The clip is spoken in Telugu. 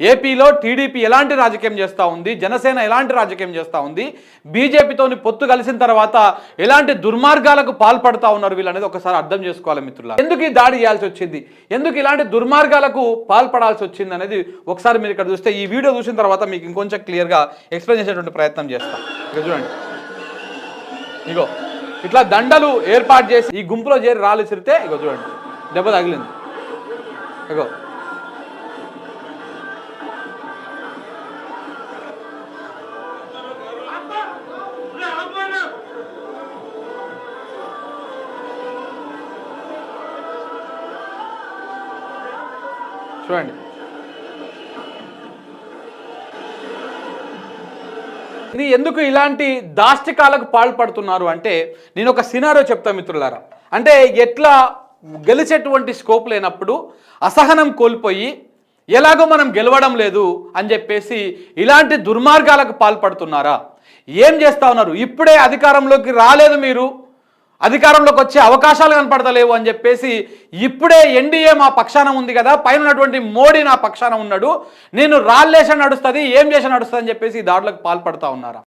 ఏపీలో టీడీపీ ఎలాంటి రాజకీయం చేస్తూ ఉంది? జనసేన ఎలాంటి రాజకీయం చేస్తూ ఉంది? బీజేపీతోని పొత్తు కలిసిన తర్వాత ఎలాంటి దుర్మార్గాలకు పాల్పడతా ఉన్నారు వీళ్ళనేది ఒకసారి అర్థం చేసుకోవాలి మిత్రుల ఎందుకు ఈ దాడి చేయాల్సి వచ్చింది? ఎందుకు ఇలాంటి దుర్మార్గాలకు పాల్పడాల్సి వచ్చింది అనేది ఒకసారి మీరు ఇక్కడ చూస్తే ఈ వీడియో చూసిన తర్వాత మీకు ఇంకొంచెం క్లియర్గా ఎక్స్ప్లెయిన్ చేసేటువంటి ప్రయత్నం చేస్తాం. ఇక చూడండి. ఇగో ఇట్లా దండలు ఏర్పాటు చేసి ఈ గుంపులో చేరి రాళ్ళు విసిరితే ఇగో చూడండి దెబ్బ తగిలింది. ఇగో చూడండి. ఇది ఎందుకు ఇలాంటి దాష్టికాలకు పాల్పడుతున్నారు అంటే నేను ఒక సినారో చెప్తా మిత్రులారా. అంటే ఎట్లా గెలిచేటువంటి స్కోప్ లేనప్పుడు అసహనం కోల్పోయి ఎలాగో మనం గెలవడం లేదు అని చెప్పేసి ఇలాంటి దుర్మార్గాలకు పాల్పడుతున్నారా? ఏం చేస్తా ఉన్నారు? ఇప్పుడే అధికారంలోకి రాలేదు మీరు. అధికారంలోకి వచ్చే అవకాశాలు కనపడతలేవు అని చెప్పేసి ఇప్పుడే ఎన్డీఏ మా పక్షాన ఉంది కదా పైన ఉన్నటువంటి మోడీ నా పక్షాన ఉన్నాడు నేను రాళ్ళేస నడుస్తుంది ఏం చేసా నడుస్తుంది అని చెప్పేసి దాడులకు పాల్పడతా ఉన్నారా?